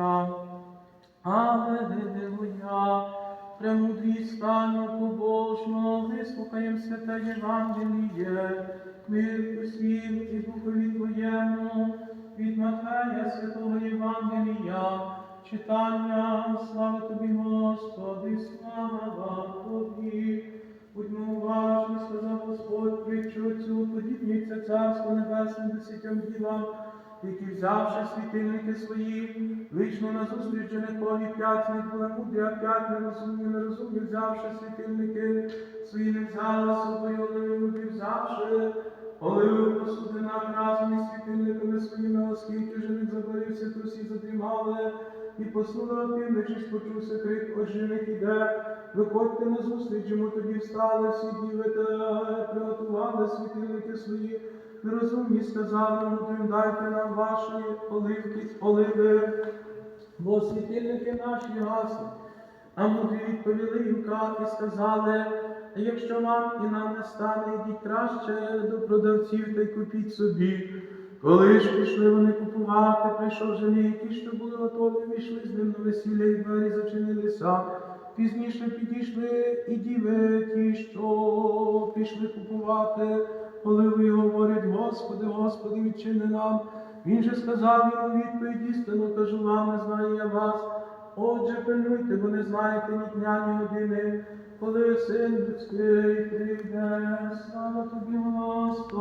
Аллилуйя, Аллилуйя, премудрі стану побожно, вислухаєм свята Євангеліє, мир усім і духові Твоєму, від Матея святого Євангелія, читання, слава Тобі, Господи, слава вам Тобі. Будьмо уважні, сказав Господь, притчу цю, подібніться царство небесне десятьом ділам, які, взявши світильники свої, вийшли на зустріч женикові, п'ять них були мудрі, а п'ять нерозумні, нерозумні, взявши світильники свої, не взяли з собою оливи, взявши оливи посуди нам разом із світильниками своїми, оскільки жених заборився, то всі задрімали, і посунула півночі, почувся крик, ось жених іде, виходьте на зустріч, йому тоді встали всі діви та приготували світильники свої, нерозумні сказали мудрим, дайте нам ваші оливки, оливи, бо світильники наші гаснуть. А мудрі відповіли їм і сказали, якщо вам і нам не стане, йдіть краще до продавців та й купіть собі. Коли ж пішли вони купувати, прийшов жених, ті, що були готові, війшли з ним на весілля, і двері зачинилися. Пізніше підійшли і діви ті, що пішли купувати, оливи говорить, Господи, Господи, відчини нам. Він же сказав йому відповідь істину, кажу вам, не знаю я вас. Отже, пильнуйте, бо не знаєте ні дня, ні години, коли син людський прийде. Слава тобі, Господи,